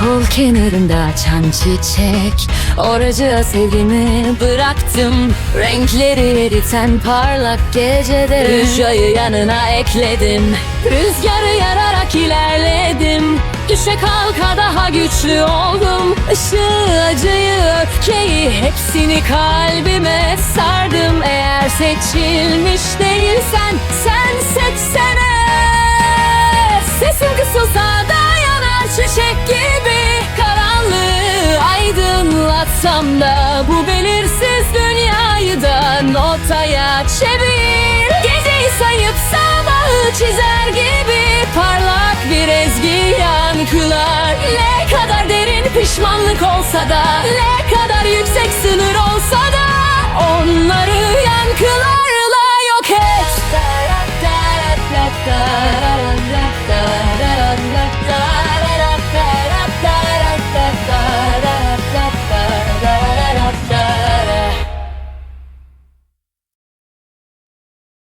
Kol kenarında açan çiçek Oracığa sevgimi bıraktım. Renkleri eriten parlak gecede Rüzgarı yanına ekledim. Rüzgarı yararak ilerledim. Düşe kalka daha güçlü oldum. Işığı, acıyı, Hepsini kalbime sardım Eğer seçilmiş değilsen. Sen seçsene. Sesim kısılsa da yanar çiçek gibi Karanlığı aydınlatsam da Bu belirsiz dünyayı da notaya çevir fark olsa da Ne kadar yüksek sınır olsa da Onları yankılarla yok et